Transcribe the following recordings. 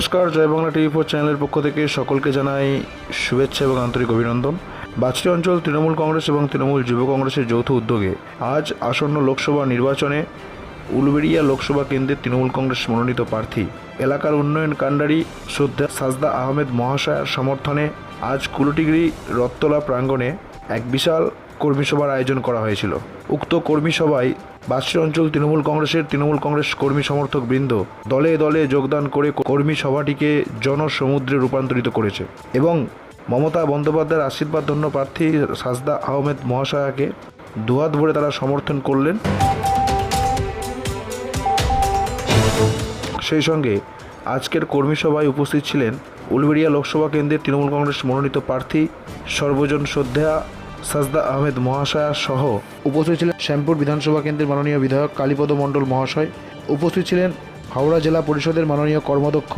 নমস্কার, জয় Bangla TV four চ্যানেলের পক্ষ থেকে সকলকে জানাই শুভেচ্ছা এবং আন্তরিক অভিনন্দন। বাছড়ি অঞ্চল, তৃণমূল কংগ্রেস এবং তৃণমূল যুব কংগ্রেসের যৌথ উদ্যোগে আজ আসন্ন লোকসভা নির্বাচনে উলবেড়িয়া লোকসভা কেন্দ্রের তৃণমূল কংগ্রেস মনোনীত প্রার্থী, এলাকার উন্নয়ন কাণ্ডারি শ্রদ্ধা সাজদা আহমেদ মহাশয়ার সমর্থনে আজ কুলটিগিরি রত্তলা প্রাঙ্গণে এক বিশাল কর্মী সভার আয়োজন করা হয়েছিল। উক্ত কর্মী সভায় বাসী অঞ্চল তৃণমূল কংগ্রেসের তৃণমূল কংগ্রেস কর্মী সমর্থক বৃন্দ দলে দলে যোগদান করে কর্মী সভাটিকে জনসমুদ্রে রূপান্তরিত করেছে এবং মমতা বন্দ্যোপাধ্যায়ের আশীর্বাদ ধন্য প্রার্থী সাজদা আহমেদ মহাশয়াকে দুহাত ভরে তারা সমর্থন করলেন। সেই সঙ্গে আজকের কর্মী সভায় উপস্থিত ছিলেন উলবেড়িয়া লোকসভা কেন্দ্রের তৃণমূল কংগ্রেস মনোনীত প্রার্থী সর্বজন শ্রদ্ধা সাজদা আহমেদ মহাশয়া সহ উপস্থিত ছিলেন শ্যামপুর বিধানসভা কেন্দ্রের মাননীয় বিধায়ক কালীপদ মণ্ডল মহাশয়। উপস্থিত ছিলেন হাওড়া জেলা পরিষদের মাননীয় কর্মাধ্যক্ষ,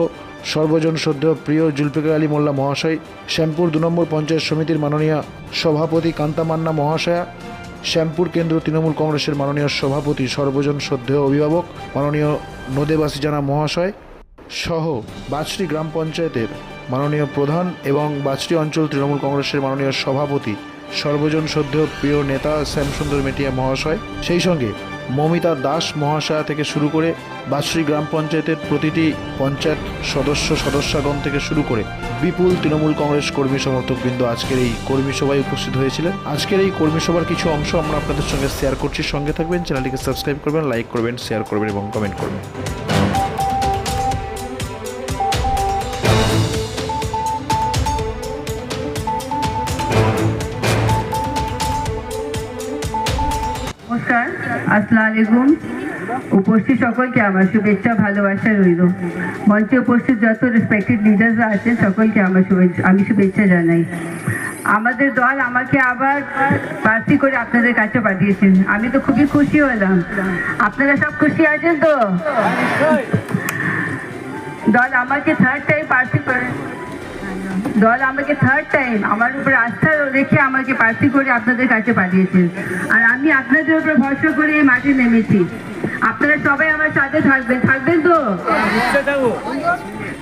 সর্বজন শ্রদ্ধেয় প্রিয় জুলফিকার আলী মোল্লা মহাশয়, শ্যামপুর দু নম্বর পঞ্চায়েত সমিতির মাননীয় সভাপতি কান্তামান্না মহাশয়া, শ্যামপুর কেন্দ্র তৃণমূল কংগ্রেসের মাননীয় সভাপতি সর্বজন শ্রদ্ধেয় অভিভাবক, মাননীয় নদেবাসী জানা মহাশয় সহ বাছড়ি গ্রাম পঞ্চায়েতের মাননীয় প্রধান এবং বাছড়ি অঞ্চল তৃণমূল কংগ্রেসের মাননীয় সভাপতি সর্বজন শ্রদ্ধেয় প্রিয় নেতা শ্যামসুন্দর মেটিয়া মহাশয়। সেই সঙ্গে মমিতা দাস মহাশয়া থেকে শুরু করে বাছড়ি গ্রাম পঞ্চায়েতের প্রতিটি পঞ্চায়েত সদস্য সদস্যগণ থেকে শুরু করে বিপুল তৃণমূল কংগ্রেস কর্মী সমর্থকবৃন্দ আজকের এই কর্মী সভায় উপস্থিত হয়েছিলেন। আজকের এই কর্মী সভার কিছু অংশ আমরা আপনাদের সঙ্গে শেয়ার করছি। সঙ্গে থাকবেন চ্যানেলটিকে সাবস্ক্রাইব করবেন লাইক করবেন শেয়ার করবেন এবং কমেন্ট করবেন। নমস্কার, আসসালামু আলাইকুম। উপস্থিত সকলকে আমার শুভেচ্ছা, ভালোবাসা রইল। মঞ্চে উপস্থিত যত রেসপেক্টেড লিডার্সরা আছেন, সকলকে আমার শুভেচ্ছা, আমি শুভেচ্ছা জানাই। আমাদের দল আমাকে আবার প্রার্থী করে আপনাদের কাছে পাঠিয়েছেন। আমি তো খুবই খুশি হলাম। আপনারা সব খুশি আছেন তো? দল আমাকে থার্ড টাইম প্রার্থী করে দল আমাকে থার্ড টাইম আমার উপর আস্থা রেখে আমাকে প্রার্থী করে আপনাদের কাছে পাঠিয়েছেন আর আমি আপনাদের উপর ভরসা করে এই মাঠে নেমেছি। আপনারা সবাই আমার সাথে থাকবেন। থাকবেন তো?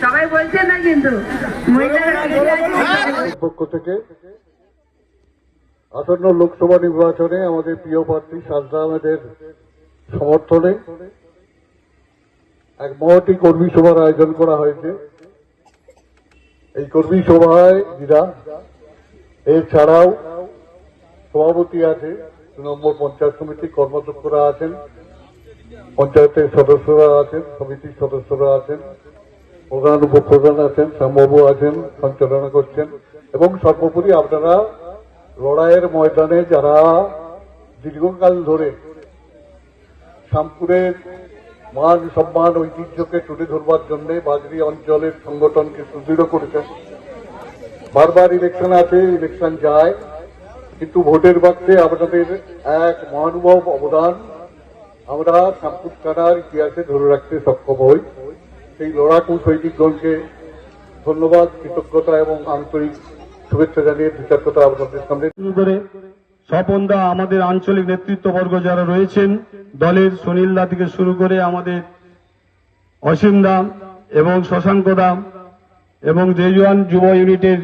সবাই বলছেন না কিন্তু। পক্ষ থেকে আসন্ন লোকসভা নির্বাচনে আমাদের প্রিয় প্রার্থী সাজদা আহমেদের সমর্থনে এক মহতি কর্মী সভার আয়োজন করা হয়েছে। এই কর্মী সভায় দিদা, এছাড়াও সভাপতি আছে, দু নম্বর পঞ্চায়েত সমিতির কর্মাধ্যক্ষরা আছেন, পঞ্চায়েতের সদস্যরা আছেন, সমিতির সদস্যরা আছেন, প্রধান উপপ্রধান আছেন, শ্যামবাবু আছেন, সঞ্চালনা করছেন, এবং সর্বোপরি আপনারা লড়াইয়ের ময়দানে যারা দীর্ঘকাল ধরে শ্যামপুরের মান সম্মান ঐতিহ্যকে তুলে ধরবার জন্য বাজরি অঞ্চলের সংগঠনকে সুদৃঢ় করেছেন। বারবার ইলেকশন আছে ইলেকশন যায়, কিন্তু ভোটের বাক্যে আপনাদের এক মহানুভব অবদান। আমরা শ্যামপুর থানার ইতিহাসে ধরে রাখতে সক্ষম হই। সেই লড়াকু সৈনিকগণকে ধন্যবাদ, কৃতজ্ঞতা এবং আন্তরিক শুভেচ্ছা জানিয়ে কৃতজ্ঞতা আপনাদের সামনে স্বপনদা আমাদের আঞ্চলিক নেতৃত্ববর্গ যারা রয়েছেন, দলের সুনীল দা থেকে শুরু করে আমাদের অসীম দাম এবং শশাঙ্ক দাম এবং জেজুয়ান যুব ইউনিটের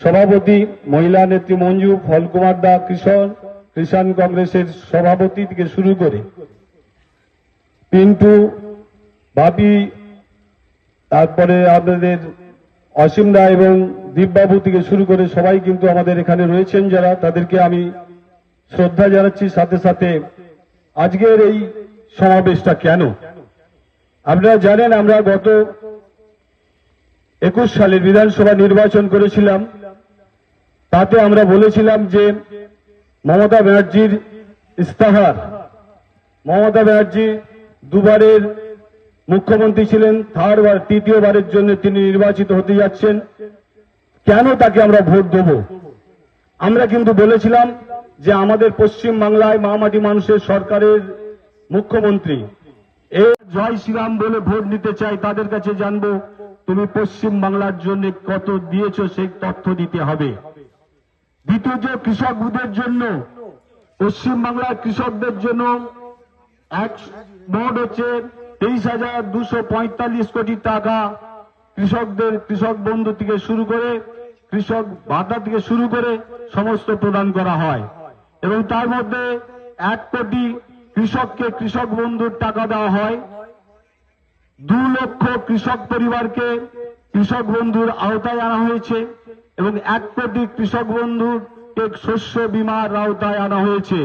সভাপতি, মহিলা নেত্রী মঞ্জু, ফলকুমার দা কৃষণ কৃষাণ কংগ্রেসের সভাপতি থেকে শুরু করে পিন্টু, বাপি, তারপরে আপনাদের অসীম দা এবং দীপবাবু থেকে শুরু করে সবাই কিন্তু আমাদের এখানে রয়েছেন যারা, তাদেরকে আমি শ্রদ্ধা জানাচ্ছি। সাথে সাথে আজকের এই সমাবেশটা কেন? আপনারা জানেন, আমরা গত একুশ সালের বিধানসভা নির্বাচন করেছিলাম। তাতে আমরা বলেছিলাম যে মমতা ব্যানার্জির ইস্তাহার, মমতা ব্যানার্জি দুবারের মুখ্যমন্ত্রী ছিলেন থার্ডবার তৃতীয়বারের জন্য তিনি নির্বাচিত হতে যাচ্ছেন। কেন তাকে আমরা ভোট দেব? আমরা কিন্তু বলেছিলাম যে আমাদের পশ্চিম বাংলায় মামাটি মানুষের সরকারের মুখ্যমন্ত্রী। এ জয় শ্রীরাম বলে ভোট নিতে চাই, তাদের কাছে জানব তুমি পশ্চিম বাংলার জন্য কত দিয়েছ সেই তথ্য দিতে হবে। দ্বিতীয় যে কৃষকদের জন্য, পশ্চিম বাংলার কৃষকদের জন্য এক মোট হচ্ছে তেইশ হাজার দুশো পঁয়তাল্লিশ কোটি টাকা কৃষকদের, কৃষক বন্ধু থেকে শুরু করে কৃষক ভাতা থেকে শুরু করে সমস্ত প্রদান করা হয়। এবং তার মধ্যে এক কোটি কৃষককে কৃষক বন্ধুর টাকা দেওয়া হয়। দু লক্ষ কৃষক পরিবারকে কৃষক বন্ধুর আওতায় আনা হয়েছে এবং এক কোটি কৃষক বন্ধুর শস্য বীমার আওতায় আনা হয়েছে।